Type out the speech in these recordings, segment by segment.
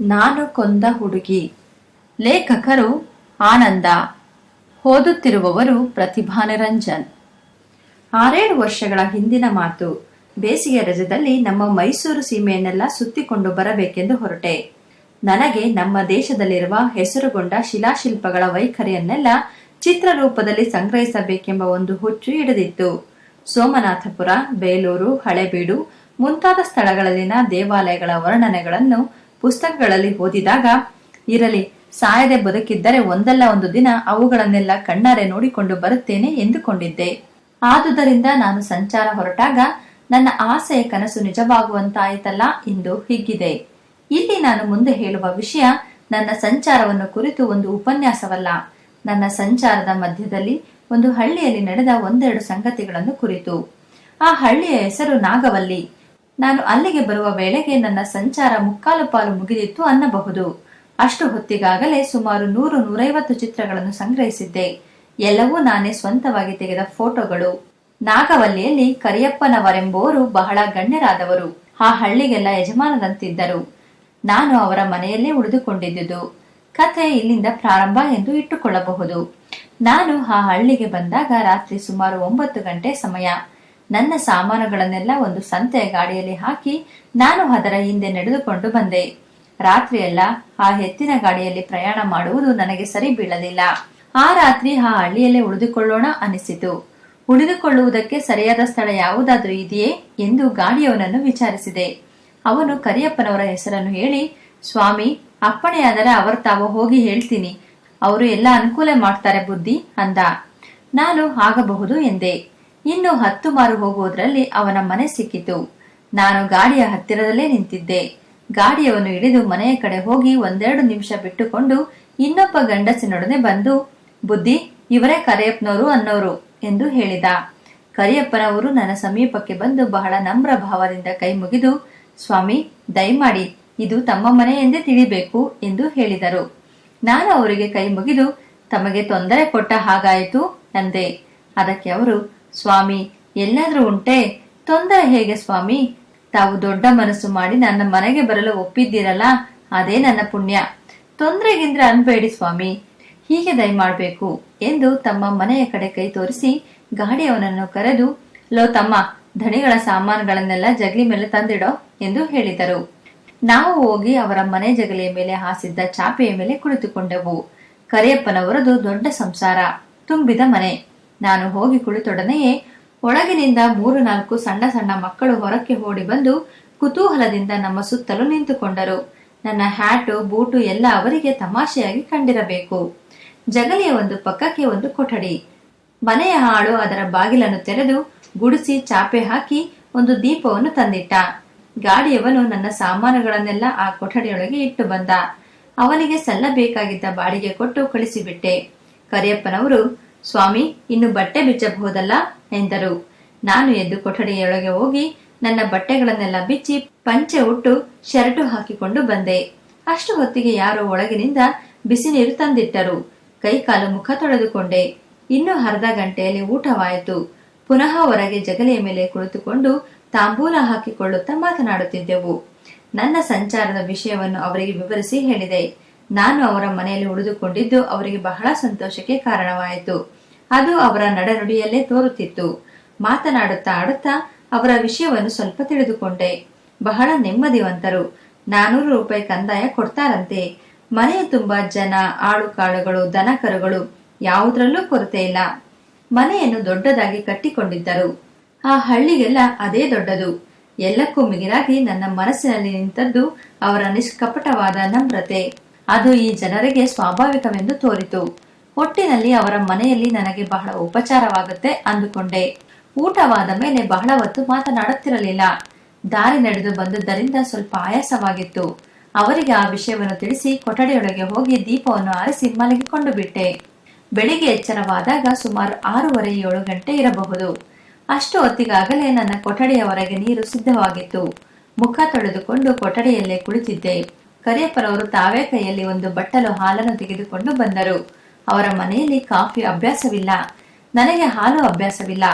ನಾನು ಕೊಂದ ಹುಡುಗಿ. ಲೇಖಕರು ಆನಂದ. ಓದುತ್ತಿರುವವರು ಪ್ರತಿಭಾ ನಿರಂಜನ್. ಆರೇಳು ವರ್ಷಗಳ ಹಿಂದಿನ ಮಾತು. ಬೇಸಿಗೆ ರಜದಲ್ಲಿ ನಮ್ಮ ಮೈಸೂರು ಸೀಮೆಯನ್ನೆಲ್ಲ ಸುತ್ತಿಕೊಂಡು ಬರಬೇಕೆಂದು ಹೊರಟೆ. ನನಗೆ ನಮ್ಮ ದೇಶದಲ್ಲಿರುವ ಹೆಸರುಗೊಂಡ ಶಿಲಾಶಿಲ್ಪಗಳ ವೈಖರಿಯನ್ನೆಲ್ಲ ಚಿತ್ರರೂಪದಲ್ಲಿ ಸಂಗ್ರಹಿಸಬೇಕೆಂಬ ಒಂದು ಹುಚ್ಚು ಹಿಡಿದಿತ್ತು. ಸೋಮನಾಥಪುರ, ಬೇಲೂರು, ಹಳೆಬೀಡು ಮುಂತಾದ ಸ್ಥಳಗಳಲ್ಲಿನ ದೇವಾಲಯಗಳ ವರ್ಣನೆಗಳನ್ನು ಪುಸ್ತಕಗಳಲ್ಲಿ ಓದಿದಾಗ, ಇರಲಿ, ಸಾಯದೆ ಬದುಕಿದ್ದರೆ ಒಂದಲ್ಲ ಒಂದು ದಿನ ಅವುಗಳನ್ನೆಲ್ಲ ಕಣ್ಣಾರೆ ನೋಡಿಕೊಂಡು ಬರುತ್ತೇನೆ ಎಂದುಕೊಂಡಿದ್ದೆ. ಆದುದರಿಂದ ನಾನು ಸಂಚಾರ ಹೊರಟಾಗ ನನ್ನ ಆಸೆಯ ಕನಸು ನಿಜವಾಗುವಂತಾಯಿತಲ್ಲ ಎಂದು ಹಿಗ್ಗಿದೆ. ಇಲ್ಲಿ ನಾನು ಮುಂದೆ ಹೇಳುವ ವಿಷಯ ನನ್ನ ಸಂಚಾರವನ್ನು ಕುರಿತು ಒಂದು ಉಪನ್ಯಾಸವಲ್ಲ. ನನ್ನ ಸಂಚಾರದ ಮಧ್ಯದಲ್ಲಿ ಒಂದು ಹಳ್ಳಿಯಲ್ಲಿ ನಡೆದ ಒಂದೆರಡು ಸಂಗತಿಗಳನ್ನು ಕುರಿತು. ಆ ಹಳ್ಳಿಯ ಹೆಸರು ನಾಗವಲ್ಲಿ. ನಾನು ಅಲ್ಲಿಗೆ ಬರುವ ವೇಳೆಗೆ ನನ್ನ ಸಂಚಾರ ಮುಕ್ಕಾಲು ಪಾಲು ಮುಗಿದಿತ್ತು ಅನ್ನಬಹುದು. ಅಷ್ಟು ಹೊತ್ತಿಗಾಗಲೇ ಸುಮಾರು ನೂರು ನೂರೈವತ್ತು ಚಿತ್ರಗಳನ್ನು ಸಂಗ್ರಹಿಸಿದ್ದೆ. ಎಲ್ಲವೂ ನಾನೇ ಸ್ವಂತವಾಗಿ ತೆಗೆದ ಫೋಟೋಗಳು. ನಾಗವಲ್ಲಿಯಲ್ಲಿ ಕರಿಯಪ್ಪನವರೆಂಬುವರು ಬಹಳ ಗಣ್ಯರಾದವರು. ಆ ಹಳ್ಳಿಗೆಲ್ಲ ಯಜಮಾನದಂತಿದ್ದರು ನಾನು ಅವರ ಮನೆಯಲ್ಲೇ ಉಳಿದುಕೊಂಡಿದ್ದುದು. ಕಥೆ ಇಲ್ಲಿಂದ ಪ್ರಾರಂಭ ಎಂದು ಇಟ್ಟುಕೊಳ್ಳಬಹುದು. ನಾನು ಆ ಹಳ್ಳಿಗೆ ಬಂದಾಗ ರಾತ್ರಿ ಸುಮಾರು ಒಂಬತ್ತು ಗಂಟೆ ಸಮಯ. ನನ್ನ ಸಾಮಾನುಗಳನ್ನೆಲ್ಲ ಒಂದು ಸಂತೆಯ ಗಾಡಿಯಲ್ಲಿ ಹಾಕಿ ನಾನು ಅದರ ಹಿಂದೆ ನಡೆದುಕೊಂಡು ಬಂದೆ. ರಾತ್ರಿಯೆಲ್ಲ, ಆ ಎತ್ತಿನ ಗಾಡಿಯಲ್ಲಿ ಪ್ರಯಾಣ ಮಾಡುವುದು ನನಗೆ ಸರಿ ಬೀಳಲಿಲ್ಲ. ಆ ರಾತ್ರಿ ಆ ಹಳ್ಳಿಯಲ್ಲೇ ಉಳಿದುಕೊಳ್ಳೋಣ ಅನಿಸಿತು. ಉಳಿದುಕೊಳ್ಳುವುದಕ್ಕೆ ಸರಿಯಾದ ಸ್ಥಳ ಯಾವುದಾದ್ರೂ ಇದೆಯೇ ಎಂದು ಗಾಡಿಯವನನ್ನು ವಿಚಾರಿಸಿದೆ. ಅವನು ಕರಿಯಪ್ಪನವರ ಹೆಸರನ್ನು ಹೇಳಿ, ಸ್ವಾಮಿ, ಅಪ್ಪಣೆಯಾದರೆ ಅವರು ತಾವು ಹೋಗಿ ಹೇಳ್ತೀನಿ. ಅವರು ಎಲ್ಲ ಅನುಕೂಲ ಮಾಡ್ತಾರೆ ಬುದ್ಧಿ, ಅಂದ. ನಾನು ಆಗಬಹುದು, ಎಂದೆ. ಇನ್ನು ಹತ್ತು ಮಾರು ಹೋಗುವುದರಲ್ಲಿ ಅವನ ಮನೆ ಸಿಕ್ಕಿತು. ನಾನು ಗಾಡಿಯ ಹತ್ತಿರದಲ್ಲೇ ನಿಂತಿದ್ದೆ. ಗಾಡಿಯವನು ಹಿಡಿದು ಮನೆಯ ಕಡೆ ಹೋಗಿ ಒಂದೆರಡು ನಿಮಿಷ ಬಿಟ್ಟುಕೊಂಡು ಇನ್ನೊಬ್ಬ ಗಂಡಸಿನೊಡನೆ ಬಂದು, ಬುದ್ಧಿ, ಇವರೇ ಕರಿಯಪ್ಪನವರು ಅನ್ನೋರು ಎಂದು ಹೇಳಿದ. ಕರಿಯಪ್ಪನವರು ನನ್ನ ಸಮೀಪಕ್ಕೆ ಬಂದು ಬಹಳ ನಮ್ರ ಭಾವದಿಂದ ಕೈ ಮುಗಿದು, ಸ್ವಾಮಿ, ದಯಮಾಡಿ, ಇದು ತಮ್ಮ ಮನೆ ಎಂದೇ ತಿಳಿಬೇಕು ಎಂದು ಹೇಳಿದರು. ನಾನು ಅವರಿಗೆ ಕೈ ಮುಗಿದು, ತಮಗೆ ತೊಂದರೆ ಕೊಟ್ಟ ಹಾಗಾಯಿತು ಅಂದೆ. ಅದಕ್ಕೆ ಅವರು ಸ್ವಾಮಿ ಎಲ್ಲಾದ್ರೂ ಉಂಟೆ? ತೊಂದರೆ ಹೇಗೆ ಸ್ವಾಮಿ? ತಾವು ದೊಡ್ಡ ಮನಸ್ಸು ಮಾಡಿ ನನ್ನ ಮನೆಗೆ ಬರಲು ಒಪ್ಪಿದ್ದೀರಲ್ಲ? ಅದೇ ನನ್ನ ಪುಣ್ಯ. ತೊಂದರೆಗಿಂದ್ರೆ ಅನ್ಬೇಡಿ ಸ್ವಾಮಿ. ಹೀಗೆ ದಯಮಾಡ್ಬೇಕು ಎಂದು ತಮ್ಮ ಮನೆಯ ಕಡೆ ಕೈ ತೋರಿಸಿ ಗಾಡಿಯವನನ್ನು ಕರೆದು, ಲೋ ತಮ್ಮ, ಧಣಿಗಳ ಸಾಮಾನುಗಳನ್ನೆಲ್ಲ ಜಗಲಿ ಮೇಲೆ ತಂದಿಡೋ ಎಂದು ಹೇಳಿದರು. ನಾವು ಹೋಗಿ ಅವರ ಮನೆ ಜಗಲಿಯ ಮೇಲೆ ಹಾಸಿದ್ದ ಚಾಪೆಯ ಮೇಲೆ ಕುಳಿತುಕೊಂಡೆವು. ಕರಿಯಪ್ಪನವರದು ದೊಡ್ಡ ಸಂಸಾರ. ತುಂಬಿದ ಮನೆ. ನಾನು ಹೋಗಿ ಕುಳಿತೊಡನೆಯೇ ಒಳಗಿನಿಂದ ಮೂರು ನಾಲ್ಕು ಸಣ್ಣ ಸಣ್ಣ ಮಕ್ಕಳು ಹೊರಕ್ಕೆ ಓಡಿ ಬಂದು ಕುತೂಹಲದಿಂದ ನಮ್ಮ ಸುತ್ತಲೂ ನಿಂತುಕೊಂಡರು. ನನ್ನ ಹ್ಯಾಟು, ಬೂಟು ಎಲ್ಲ ಅವರಿಗೆ ತಮಾಷೆಯಾಗಿ ಕಂಡಿರಬೇಕು. ಜಗಲಿಯ ಒಂದು ಪಕ್ಕಕ್ಕೆ ಒಂದು ಕೊಠಡಿ. ಮನೆಯ ಹಾಳು ಅದರ ಬಾಗಿಲನ್ನು ತೆರೆದು ಗುಡಿಸಿ ಚಾಪೆ ಹಾಕಿ ಒಂದು ದೀಪವನ್ನು ತಂದಿಟ್ಟ. ಗಾಡಿಯವನು ನನ್ನ ಸಾಮಾನುಗಳನ್ನೆಲ್ಲ ಆ ಕೊಠಡಿಯೊಳಗೆ ಇಟ್ಟು ಬಂದ. ಅವನಿಗೆ ಸಲ್ಲಬೇಕಾಗಿದ್ದ ಬಾಡಿಗೆ ಕೊಟ್ಟು ಕಳಿಸಿಬಿಟ್ಟೆ. ಕರಿಯಪ್ಪನವರು ಸ್ವಾಮಿ, ಇನ್ನು ಬಟ್ಟೆ ಬಿಚ್ಚಬಹುದಲ್ಲ? ಎಂದರು. ನಾನು ಎದ್ದು ಕೊಠಡಿಯೊಳಗೆ ಹೋಗಿ ನನ್ನ ಬಟ್ಟೆಗಳನ್ನೆಲ್ಲ ಬಿಚ್ಚಿ ಪಂಚೆ ಉಟ್ಟು ಶರ್ಟು ಹಾಕಿಕೊಂಡು ಬಂದೆ. ಅಷ್ಟು ಹೊತ್ತಿಗೆ ಯಾರೋ ಒಳಗಿನಿಂದ ಬಿಸಿ ನೀರು ತಂದಿಟ್ಟರು. ಕೈ ಕಾಲು ಮುಖ ತೊಳೆದುಕೊಂಡೆ. ಇನ್ನು ಅರ್ಧ ಗಂಟೆಯಲ್ಲಿ ಊಟವಾಯಿತು. ಪುನಃ ಹೊರಗೆ ಜಗಲಿಯ ಮೇಲೆ ಕುಳಿತುಕೊಂಡು ತಾಂಬೂಲ ಹಾಕಿಕೊಳ್ಳುತ್ತಾ ಮಾತನಾಡುತ್ತಿದ್ದೆವು. ನನ್ನ ಸಂಚಾರದ ವಿಷಯವನ್ನು ಅವರಿಗೆ ವಿವರಿಸಿ ಹೇಳಿದೆ. ನಾನು ಅವರ ಮನೆಯಲ್ಲಿ ಉಳಿದುಕೊಂಡಿದ್ದು ಅವರಿಗೆ ಬಹಳ ಸಂತೋಷಕ್ಕೆ ಕಾರಣವಾಯಿತು. ಅದು ಅವರ ನಡೆನುಡಿಯಲ್ಲೇ ತೋರುತ್ತಿತ್ತು. ಮಾತನಾಡುತ್ತಾ ಆಡುತ್ತಾ ಅವರ ವಿಷಯವನ್ನು ಸ್ವಲ್ಪ ತಿಳಿದುಕೊಂಡೆ. ಬಹಳ ನೆಮ್ಮದಿವಂತರು. ನಾನೂರು ರೂಪಾಯಿ ಕಂದಾಯ ಕೊಡ್ತಾರಂತೆ. ಮನೆಯ ತುಂಬಾ ಜನ, ಆಳು ಕಾಳುಗಳು ದನ ಕರುಗಳು ಯಾವುದ್ರಲ್ಲೂ ಕೊರತೆ ಇಲ್ಲ. ಮನೆಯನ್ನು ದೊಡ್ಡದಾಗಿ ಕಟ್ಟಿಕೊಂಡಿದ್ದರು. ಆ ಹಳ್ಳಿಗೆಲ್ಲ ಅದೇ ದೊಡ್ಡದು. ಎಲ್ಲಕ್ಕೂ ಮಿಗಿಲಾಗಿ ನನ್ನ ಮನಸ್ಸಿನಲ್ಲಿ ನಿಂತದ್ದು ಅವರ ನಿಷ್ಕಪಟವಾದ ನಮ್ರತೆ. ಅದು ಈ ಜನರಿಗೆ ಸ್ವಾಭಾವಿಕವೆಂದು ತೋರಿತು. ಒಟ್ಟಿನಲ್ಲಿ ಅವರ ಮನೆಯಲ್ಲಿ ನನಗೆ ಬಹಳ ಉಪಚಾರವಾಗುತ್ತೆ ಅಂದುಕೊಂಡೆ. ಊಟವಾದ ಮೇಲೆ ಬಹಳ ಹೊತ್ತು ಮಾತನಾಡುತ್ತಿರಲಿಲ್ಲ. ದಾರಿ ನಡೆದು ಬಂದದ್ದರಿಂದ ಸ್ವಲ್ಪ ಆಯಾಸವಾಗಿತ್ತು. ಅವರಿಗೆ ಆ ವಿಷಯವನ್ನು ತಿಳಿಸಿ ಕೊಠಡಿಯೊಳಗೆ ಹೋಗಿ ದೀಪವನ್ನು ಆರಿಸಿ ಮಲಗಿಕೊಂಡು ಬಿಟ್ಟೆ. ಬೆಳಿಗ್ಗೆ ಎಚ್ಚರವಾದಾಗ ಸುಮಾರು ಆರೂವರೆ ಏಳು ಗಂಟೆ ಇರಬಹುದು. ಅಷ್ಟು ಹೊತ್ತಿಗಾಗಲೇ ನನ್ನ ಕೊಠಡಿಯ ನೀರು ಸಿದ್ಧವಾಗಿತ್ತು. ಮುಖ ತೊಳೆದುಕೊಂಡು ಕೊಠಡಿಯಲ್ಲೇ ಕುಳಿತಿದ್ದೆ. ಕರಿಯಪ್ಪನವರು ತಾವೇ ಕೈಯಲ್ಲಿ ಒಂದು ಬಟ್ಟಲು ಹಾಲನ್ನು ತೆಗೆದುಕೊಂಡು ಬಂದರು. ಅವರ ಮನೆಯಲ್ಲಿ ಕಾಫಿ ಅಭ್ಯಾಸವಿಲ್ಲ. ನನಗೆ ಹಾಲು ಅಭ್ಯಾಸವಿಲ್ಲ.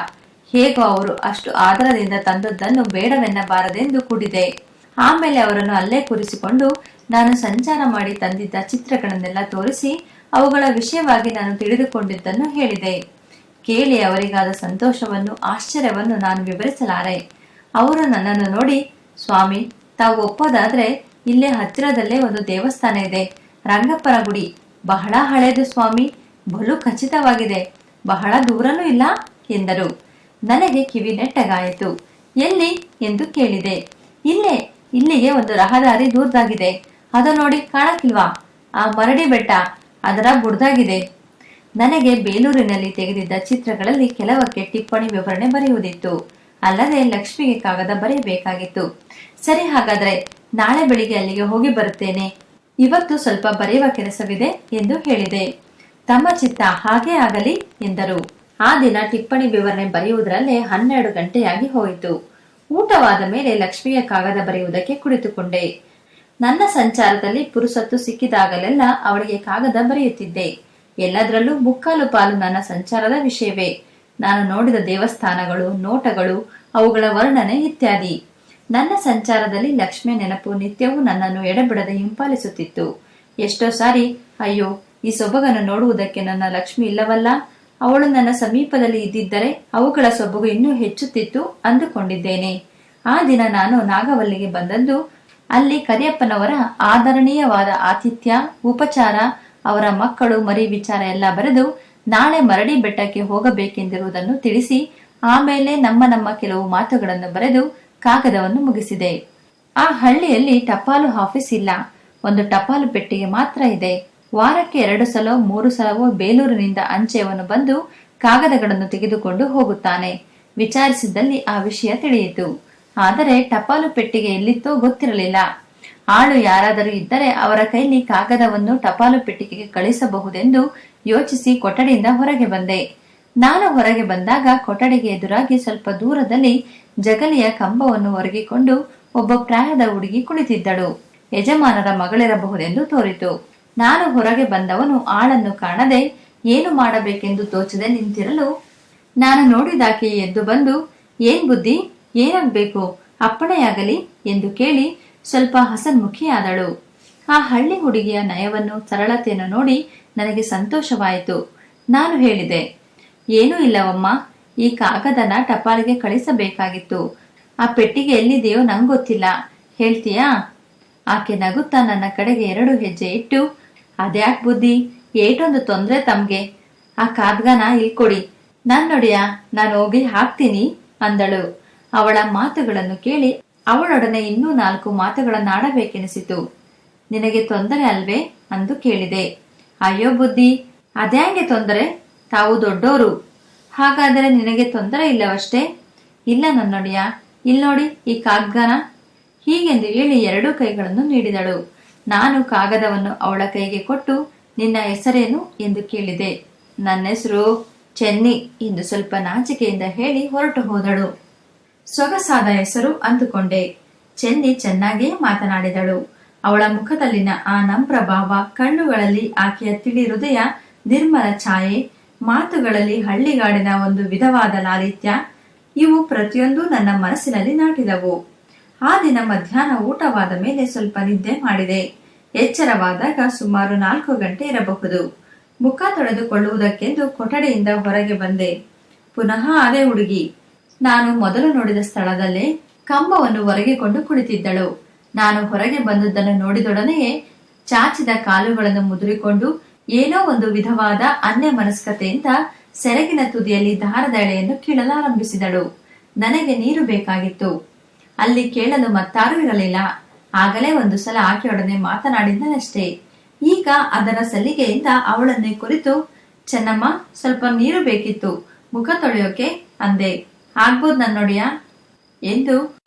ಹೇಗೋ ಅವರು ಅಷ್ಟು ಆದರದಿಂದ ತಂದದ್ದನ್ನು ಬೇಡವೆನ್ನಬಾರದೆಂದು ಕೂಡಿದೆ. ಆಮೇಲೆ ಅವರನ್ನು ಅಲ್ಲೇ ಕೂರಿಸಿಕೊಂಡು ನಾನು ಸಂಚಾರ ಮಾಡಿ ತಂದಿದ್ದ ಚಿತ್ರಗಳನ್ನೆಲ್ಲ ತೋರಿಸಿ ಅವುಗಳ ವಿಷಯವಾಗಿ ನಾನು ತಿಳಿದುಕೊಂಡಿದ್ದನ್ನು ಹೇಳಿದೆ. ಕೇಳಿ ಅವರಿಗಾದ ಸಂತೋಷವನ್ನು, ಆಶ್ಚರ್ಯವನ್ನು ನಾನು ವಿವರಿಸಲಾರೆ. ಅವರು ನನ್ನನ್ನು ನೋಡಿ, ಸ್ವಾಮಿ, ತಾವು ಒಪ್ಪೋದಾದ್ರೆ ಇಲ್ಲೇ ಹತ್ತಿರದಲ್ಲೇ ಒಂದು ದೇವಸ್ಥಾನ ಇದೆ. ರಂಗಪ್ಪನ ಗುಡಿ ಬಹಳ ಹಳೆಯದು ಸ್ವಾಮಿ. ಬಲು ಖಚಿತವಾಗಿದೆ. ಬಹಳ ದೂರನೂ ಇಲ್ಲ ಎಂದರು. ನನಗೆ ಕಿವಿ ನೆಟ್ಟಗಾಯಿತು ಎಲ್ಲಿ? ಎಂದು ಕೇಳಿದೆ. ಇಲ್ಲೇ ಇಲ್ಲಿಗೆ ಒಂದು ರಹದಾರಿ ದೂರದಾಗಿದೆ. ಅದು ನೋಡಿ ಕಾಣಕ್ಕಿಲ್ವಾ? ಆ ಮರಡಿ ಬೆಟ್ಟ, ಅದರ ಬುಡ್ದಾಗಿದೆ. ನನಗೆ ಬೇಲೂರಿನಲ್ಲಿ ತೆಗೆದಿದ್ದ ಚಿತ್ರಗಳಲ್ಲಿ ಕೆಲವಕ್ಕೆ ಟಿಪ್ಪಣಿ ವಿವರಣೆ ಬರೆಯುವುದಿತ್ತು. ಅಲ್ಲದೆ ಲಕ್ಷ್ಮಿಗೆ ಕಾಗದ ಬರೆಯಬೇಕಾಗಿತ್ತು. ಸರಿ ಹಾಗಾದ್ರೆ ನಾಳೆ ಬೆಳಿಗ್ಗೆ ಅಲ್ಲಿಗೆ ಹೋಗಿ ಬರುತ್ತೇನೆ. ಇವತ್ತು ಸ್ವಲ್ಪ ಬರೆಯುವ ಕೆಲಸವಿದೆ ಎಂದು ಹೇಳಿದೆ. ತಮ್ಮ ಚಿತ್ತ ಹಾಗೇ ಆಗಲಿ ಎಂದರು. ಆ ದಿನ ಟಿಪ್ಪಣಿ ವಿವರಣೆ ಬರೆಯುವುದರಲ್ಲೇ ಹನ್ನೆರಡು ಗಂಟೆಯಾಗಿ ಹೋಯಿತು. ಊಟವಾದ ಮೇಲೆ ಲಕ್ಷ್ಮಿಯ ಕಾಗದ ಬರೆಯುವುದಕ್ಕೆ ಕುಳಿತುಕೊಂಡೆ. ನನ್ನ ಸಂಚಾರದಲ್ಲಿ ಪುರುಸತ್ತು ಸಿಕ್ಕಿದಾಗಲೆಲ್ಲ ಅವಳಿಗೆ ಕಾಗದ ಬರೆಯುತ್ತಿದ್ದೆ. ಎಲ್ಲದರಲ್ಲೂ ಮುಕ್ಕಾಲು ಪಾಲು ನನ್ನ ಸಂಚಾರದ ವಿಷಯವೇ. ನಾನು ನೋಡಿದ ದೇವಸ್ಥಾನಗಳು, ನೋಟಗಳು, ಅವುಗಳ ವರ್ಣನೆ ಇತ್ಯಾದಿ. ನನ್ನ ಸಂಚಾರದಲ್ಲಿ ಲಕ್ಷ್ಮಿಯ ನೆನಪು ನಿತ್ಯವೂ ನನ್ನನ್ನು ಎಡೆಬಿಡದೆ ಹಿಂಪಾಲಿಸುತ್ತಿತ್ತು ಎಷ್ಟೋ ಸಾರಿ, ಅಯ್ಯೋ, ಈ ಸೊಬಗನ್ನು ನೋಡುವುದಕ್ಕೆ ನನ್ನ ಲಕ್ಷ್ಮಿ ಇಲ್ಲವಲ್ಲ? ಅವಳು ನನ್ನ ಸಮೀಪದಲ್ಲಿ ಇದ್ದಿದ್ದರೆ ಅವುಗಳ ಸೊಬಗು ಇನ್ನೂ ಹೆಚ್ಚುತ್ತಿತ್ತು ಅಂದುಕೊಂಡಿದ್ದೇನೆ. ಆ ದಿನ ನಾನು ನಾಗವಲ್ಲಿಗೆ ಬಂದದ್ದು ಅಲ್ಲಿ ಕರಿಯಪ್ಪನವರ ಆದರಣೀಯವಾದ ಆತಿಥ್ಯ, ಉಪಚಾರ, ಅವರ ಮಕ್ಕಳು, ಮರಿ ವಿಚಾರ ಎಲ್ಲ ಬರೆದು ನಾಳೆ ಮರಡಿ ಬೆಟ್ಟಕ್ಕೆ ಹೋಗಬೇಕೆಂದಿರುವುದನ್ನು ತಿಳಿಸಿ, ಆಮೇಲೆ ನಮ್ಮ ನಮ್ಮ ಕೆಲವು ಮಾತುಗಳನ್ನು ಬರೆದು ಕಾಗದವನ್ನು ಮುಗಿಸಿದೆ. ಆ ಹಳ್ಳಿಯಲ್ಲಿ ಟಪಾಲು ಆಫೀಸ್ ಇಲ್ಲ. ಒಂದು ಟಪಾಲು ಪೆಟ್ಟಿಗೆ ಮಾತ್ರ ಇದೆ. ವಾರಕ್ಕೆ ಎರಡು ಸಲ ಮೂರು ಸಲವೋ ಬೇಲೂರಿನಿಂದ ಅಂಚೆಯವನು ಬಂದು ಕಾಗದಗಳನ್ನು ತೆಗೆದುಕೊಂಡು ಹೋಗುತ್ತಾನೆ. ವಿಚಾರಿಸಿದಲ್ಲಿ ಆ ವಿಷಯ ತಿಳಿಯಿತು. ಆದರೆ ಟಪಾಲು ಪೆಟ್ಟಿಗೆ ಎಲ್ಲಿತ್ತೋ ಗೊತ್ತಿರಲಿಲ್ಲ. ಆಳು ಯಾರಾದರೂ ಇದ್ದರೆ ಅವರ ಕೈಲಿ ಕಾಗದವನ್ನು ಟಪಾಲು ಪೆಟ್ಟಿಗೆಗೆ ಕಳಿಸಬಹುದೆಂದು ಯೋಚಿಸಿ ಕೊಠಡಿಯಿಂದ ಹೊರಗೆ ಬಂದೆ. ನಾನು ಹೊರಗೆ ಬಂದಾಗ ಕೊಠಡಿಗೆ ಎದುರಾಗಿ ಸ್ವಲ್ಪ ದೂರದಲ್ಲಿ ಜಗಲಿಯ ಕಂಬವನ್ನು ಒರಗಿಕೊಂಡು ಒಬ್ಬ ಪ್ರಾಯದ ಹುಡುಗಿ ಕುಳಿತಿದ್ದಳು. ಯಜಮಾನರ ಮಗಳಿರಬಹುದೆಂದು ತೋರಿತು. ನಾನು ಹೊರಗೆ ಬಂದವನು ಆಳನ್ನು ಕಾಣದೆ ಏನು ಮಾಡಬೇಕೆಂದು ತೋಚದೆ ನಿಂತಿರಲು ನಾನು ನೋಡಿದಾಕೆ ಎದ್ದು ಬಂದು, ಏನ್ ಬುದ್ಧಿ? ಏನಾಗ್ಬೇಕು? ಅಪ್ಪಣೆಯಾಗಲಿ? ಎಂದು ಕೇಳಿ ಸ್ವಲ್ಪ ಹಸನ್ಮುಖಿಯಾದಳು. ಆ ಹಳ್ಳಿ ಹುಡುಗಿಯ ನಯವನ್ನು, ಸರಳತೆಯನ್ನು ನೋಡಿ ನನಗೆ ಸಂತೋಷವಾಯಿತು. ನಾನು ಹೇಳಿದೆ, ಏನೂ ಇಲ್ಲವಮ್ಮ. ಈ ಕಾಗದನ ಟಪಾಲಿಗೆ ಕಳಿಸಬೇಕಾಗಿತ್ತು. ಆ ಪೆಟ್ಟಿಗೆ ಎಲ್ಲಿದೆಯೋ ನಂಗೊತ್ತಿಲ್ಲ. ಗೊತ್ತಿಲ್ಲ ಹೇಳ್ತೀಯಾ? ಆಕೆ ನಗುತ್ತಾ ನನ್ನ ಕಡೆಗೆ ಎರಡು ಹೆಜ್ಜೆ ಇಟ್ಟು, ಅದ್ಯಾಕ್ ಬುದ್ಧಿ? ಏಟೊಂದು ತೊಂದರೆ ತಮ್ಗೆ. ಆ ಕಾದ್ಗನ ಇಲ್ಲಿ ಕೊಡಿ ನನ್ ನೋಡಿಯ, ನಾನು ಹೋಗಿ ಹಾಕ್ತೀನಿ, ಅಂದಳು. ಅವಳ ಮಾತುಗಳನ್ನು ಕೇಳಿ ಅವಳೊಡನೆ ಇನ್ನೂ ನಾಲ್ಕು ಮಾತುಗಳನ್ನಾಡಬೇಕೆನಿಸಿತು ನಿನಗೆ ತೊಂದರೆ ಅಲ್ವೇ? ಅಂದು ಕೇಳಿದೆ. ಅಯ್ಯೋ ಬುದ್ಧಿ ಅದ್ಯಾಂಗೆ ತೊಂದರೆ? ತಾವು ದೊಡ್ಡೋರು. ಹಾಗಾದರೆ ನಿನಗೆ ತೊಂದರೆ ಇಲ್ಲವಷ್ಟೇ? ಇಲ್ಲ ನನ್ನೊಡೆಯ ನೋಡಿ ಈ ಕಾಗ್ಗನ. ಹೀಗೆಂದು ಹೇಳಿ ಎರಡೂ ಕೈಗಳನ್ನು ನೀಡಿದಳು. ನಾನು ಕಾಗದವನ್ನು ಅವಳ ಕೈಗೆ ಕೊಟ್ಟು ನಿನ್ನ ಹೆಸರೇನು ಎಂದು ಕೇಳಿದೆ. ನನ್ನ ಹೆಸರು ಚೆನ್ನಿ ಎಂದು ಸ್ವಲ್ಪ ನಾಚಿಕೆಯಿಂದ ಹೇಳಿ ಹೊರಟು ಹೋದಳು. ಸೊಗಸಾದ ಹೆಸರು ಅಂದುಕೊಂಡೆ. ಚೆನ್ನಿ ಚೆನ್ನಾಗೇ ಮಾತನಾಡಿದಳು. ಅವಳ ಮುಖದಲ್ಲಿನ ಆ ನಮ್ರ ಭಾವ ಕಣ್ಣುಗಳಲ್ಲಿ ಆಕೆಯ ತಿಳಿ ಹೃದಯ ನಿರ್ಮಲ ಛಾಯೆ ಮಾತುಗಳಲ್ಲಿ ಹಳ್ಳಿಗಾಡಿನ ಒಂದು ವಿಧವಾದ ಲಾಲಿತ್ಯ ಇವು ಪ್ರತಿಯೊಂದು ನನ್ನ ಮನಸ್ಸಿನಲ್ಲಿ ನಾಟಿದವು. ಆ ದಿನ ಮಧ್ಯಾಹ್ನ ಊಟವಾದ ಮೇಲೆ ಸ್ವಲ್ಪ ನಿದ್ದೆ ಮಾಡಿದೆ. ಎಚ್ಚರವಾದಾಗ ಸುಮಾರು ನಾಲ್ಕು ಗಂಟೆ ಇರಬಹುದು. ಮುಖ ತೊಳೆದುಕೊಳ್ಳುವುದಕ್ಕೆಂದು ಕೊಠಡಿಯಿಂದ ಹೊರಗೆ ಬಂದೆ. ಪುನಃ ಅದೇ ಹುಡುಗಿ, ನಾನು ಮೊದಲು ನೋಡಿದ ಸ್ಥಳದಲ್ಲೇ ಕಂಬವನ್ನು ಹೊರಗೆಕೊಂಡು ಕುಳಿತಿದ್ದಳು. ನಾನು ಹೊರಗೆ ಬಂದದ್ದನ್ನು ನೋಡಿದೊಡನೆಯೇ ಚಾಚಿದ ಕಾಲುಗಳನ್ನು ಮುದುರಿಕೊಂಡು ಏನೋ ಒಂದು ವಿಧವಾದ ಅನ್ಯ ಮನಸ್ಕತೆಯಿಂದ ಸೆರಗಿನ ತುದಿಯಲ್ಲಿ ದಾರದ ಎಳೆಯನ್ನು ಕೀಳಲಾರಂಭಿಸಿದಳು. ನನಗೆ ನೀರು ಬೇಕಾಗಿತ್ತು. ಅಲ್ಲಿ ಕೇಳಲು ಮತ್ತಾರೂ ಇರಲಿಲ್ಲ ಆಗಲೇ ಒಂದು ಸಲ ಆಕೆಯೊಡನೆ ಮಾತನಾಡಿದ್ದನಷ್ಟೇ. ಈಗ ಅದರ ಸಲಿಗೆಯಿಂದ ಅವಳನ್ನೇ ಕುರಿತು, ಚೆನ್ನಮ್ಮ, ಸ್ವಲ್ಪ ನೀರು ಬೇಕಿತ್ತು. ಮುಖ ತೊಳೆಯೋಕೆ ಅಂದೆ. ಆಗ್ಬೋದು ನನ್ನೊಡೆಯ ಎಂದು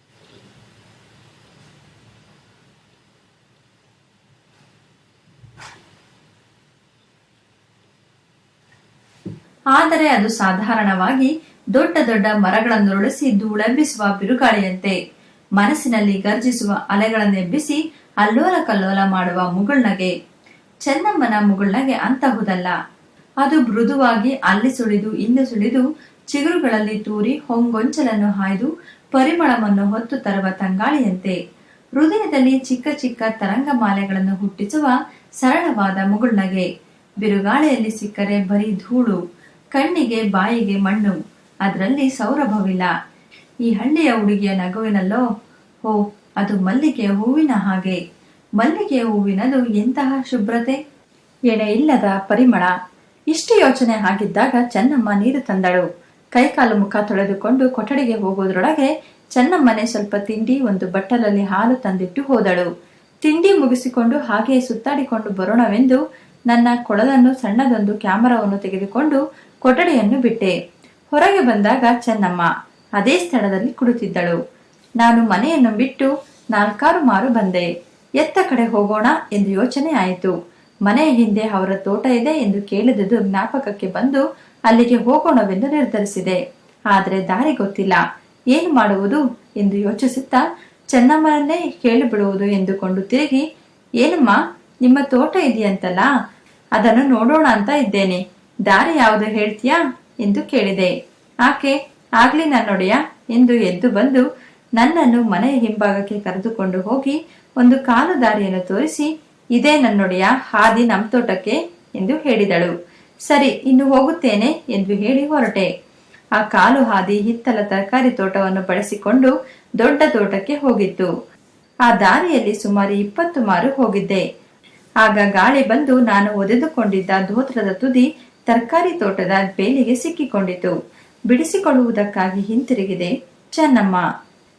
ಆದರೆ ಅದು ಸಾಧಾರಣವಾಗಿ ದೊಡ್ಡ ದೊಡ್ಡ ಮರಗಳನ್ನುರುಳಿಸಿ ಧೂಳೆಬ್ಬಿಸುವ ಬಿರುಗಾಳಿಯಂತೆ. ಮನಸ್ಸಿನಲ್ಲಿ ಗರ್ಜಿಸುವ ಅಲೆಗಳನ್ನೆಬ್ಬಿಸಿ ಅಲ್ಲೋಲ ಕಲ್ಲೋಲ ಮಾಡುವ ಮುಗುಳ್ನಗೆ. ಚೆನ್ನಮ್ಮನ ಮುಗುಳ್ನಗೆ ಅಂತಹುದಲ್ಲ. ಅದು ಮೃದುವಾಗಿ ಅಲ್ಲಿ ಸುಳಿದು ಇಲ್ಲಿ ಸುಳಿದು ಚಿಗುರುಗಳಲ್ಲಿ ತೂರಿ ಹೊಂಗೊಂಚಲನ್ನು ಹಾಯ್ದು ಪರಿಮಳವನ್ನು ಹೊತ್ತು ತರುವ ತಂಗಾಳಿಯಂತೆ. ಹೃದಯದಲ್ಲಿ ಚಿಕ್ಕ ಚಿಕ್ಕ ತರಂಗಮಾಲೆಗಳನ್ನು ಹುಟ್ಟಿಸುವ ಸರಳವಾದ ಮುಗುಳ್ನಗೆ. ಬಿರುಗಾಳಿಯಲ್ಲಿ ಸಿಕ್ಕರೆ ಬರೀ ಧೂಳು. ಕಣ್ಣಿಗೆ ಬಾಯಿಗೆ ಮಣ್ಣು, ಅದರಲ್ಲಿ ಸೌರಭವಿಲ್ಲ. ಈ ಹಳ್ಳಿಯ ಹುಡುಗಿಯ ನಗುವಿನಲ್ಲೋ? ಹೋ, ಅದು ಮಲ್ಲಿಗೆಯ ಹೂವಿನ ಹಾಗೆ. ಮಲ್ಲಿಗೆಯ ಹೂವಿನದು ಎಂತಹ ಶುಭ್ರತೆ? ಎಣೆ ಇಲ್ಲದ ಪರಿಮಳ. ಇಷ್ಟು ಯೋಚನೆ ಆಗಿದ್ದಾಗ ಚೆನ್ನಮ್ಮ ನೀರು ತಂದಳು. ಕೈಕಾಲು ಮುಖ ತೊಳೆದುಕೊಂಡು ಕೊಠಡಿಗೆ ಹೋಗೋದ್ರೊಳಗೆ ಚೆನ್ನಮ್ಮನೆ ಸ್ವಲ್ಪ ತಿಂಡಿ, ಒಂದು ಬಟ್ಟಲಲ್ಲಿ ಹಾಲು ತಂದಿಟ್ಟು ಹೋದಳು. ತಿಂಡಿ ಮುಗಿಸಿಕೊಂಡು ಹಾಗೆಯೇ ಸುತ್ತಾಡಿಕೊಂಡು ಬರೋಣವೆಂದು ನನ್ನ ಕೊಳಲನ್ನು ಸಣ್ಣದೊಂದು ಕ್ಯಾಮರಾವನ್ನು ತೆಗೆದುಕೊಂಡು ಕೊಠಡಿಯನ್ನು ಬಿಟ್ಟೆ. ಹೊರಗೆ ಬಂದಾಗ ಚೆನ್ನಮ್ಮ ಅದೇ ಸ್ಥಳದಲ್ಲಿ ಕುಳಿತಿದ್ದಳು. ನಾನು ಮನೆಯನ್ನು ಬಿಟ್ಟು ನಾಲ್ಕಾರು ಮಾರು ಬಂದೆ. ಎತ್ತ ಕಡೆ ಹೋಗೋಣ ಎಂದು ಯೋಚನೆ ಆಯಿತು. ಮನೆಯ ಹಿಂದೆ ಅವರ ತೋಟ ಇದೆ ಎಂದು ಕೇಳಿದುದು ಜ್ಞಾಪಕಕ್ಕೆ ಬಂದು ಅಲ್ಲಿಗೆ ಹೋಗೋಣವೆಂದು ನಿರ್ಧರಿಸಿದೆ. ಆದರೆ ದಾರಿ ಗೊತ್ತಿಲ್ಲ. ಏನು ಮಾಡುವುದು ಎಂದು ಯೋಚಿಸುತ್ತಾ ಚೆನ್ನಮ್ಮನನ್ನೇ ಕೇಳಿಬಿಡುವುದು ಎಂದುಕೊಂಡು ತಿರುಗಿ, ಏನಮ್ಮ, ನಿಮ್ಮ ತೋಟ ಇದೆಯಂತಲ್ಲ? ಅದನ್ನು ನೋಡೋಣ ಅಂತ ಇದ್ದೇನೆ. ದಾರಿ ಯಾವುದು ಹೇಳ್ತೀಯಾ ಎಂದು ಕೇಳಿದೆ. ಆಕೆ, ಆಗ್ಲಿ ನನ್ನೊಡೆಯ ಎಂದು ಎದ್ದು ಬಂದು ನನ್ನನ್ನು ಮನೆಯ ಹಿಂಭಾಗಕ್ಕೆ ಕರೆದುಕೊಂಡು ಹೋಗಿ ಒಂದು ಕಾಲು ದಾರಿಯನ್ನು ತೋರಿಸಿ, ಇದೇ ನನ್ನೊಡೆಯ ಹಾದಿ ನಮ್ ತೋಟಕ್ಕೆ ಎಂದು ಹೇಳಿದಳು. ಸರಿ, ಇನ್ನು ಹೋಗುತ್ತೇನೆ ಎಂದು ಹೇಳಿ ಹೊರಟೆ. ಆ ಕಾಲು ಹಾದಿ ಹಿತ್ತಲ ತರಕಾರಿ ತೋಟವನ್ನು ಬಳಸಿಕೊಂಡು ದೊಡ್ಡ ತೋಟಕ್ಕೆ ಹೋಗಿತ್ತು. ಆ ದಾರಿಯಲ್ಲಿ ಸುಮಾರು ಇಪ್ಪತ್ತು ಮಾರು ಹೋಗಿದ್ದೆ. ಆಗ ಗಾಳಿ ಬಂದು ನಾನು ಒದೆದುಕೊಂಡಿದ್ದ ಧೋತ್ರದ ತುದಿ ತರಕಾರಿ ತೋಟದ ಬೇಲಿಗೆ ಸಿಕ್ಕಿಕೊಂಡಿತು. ಬಿಡಿಸಿಕೊಳ್ಳುವುದಕ್ಕಾಗಿ ಹಿಂತಿರುಗಿದೆ ಚೆನ್ನಮ್ಮ.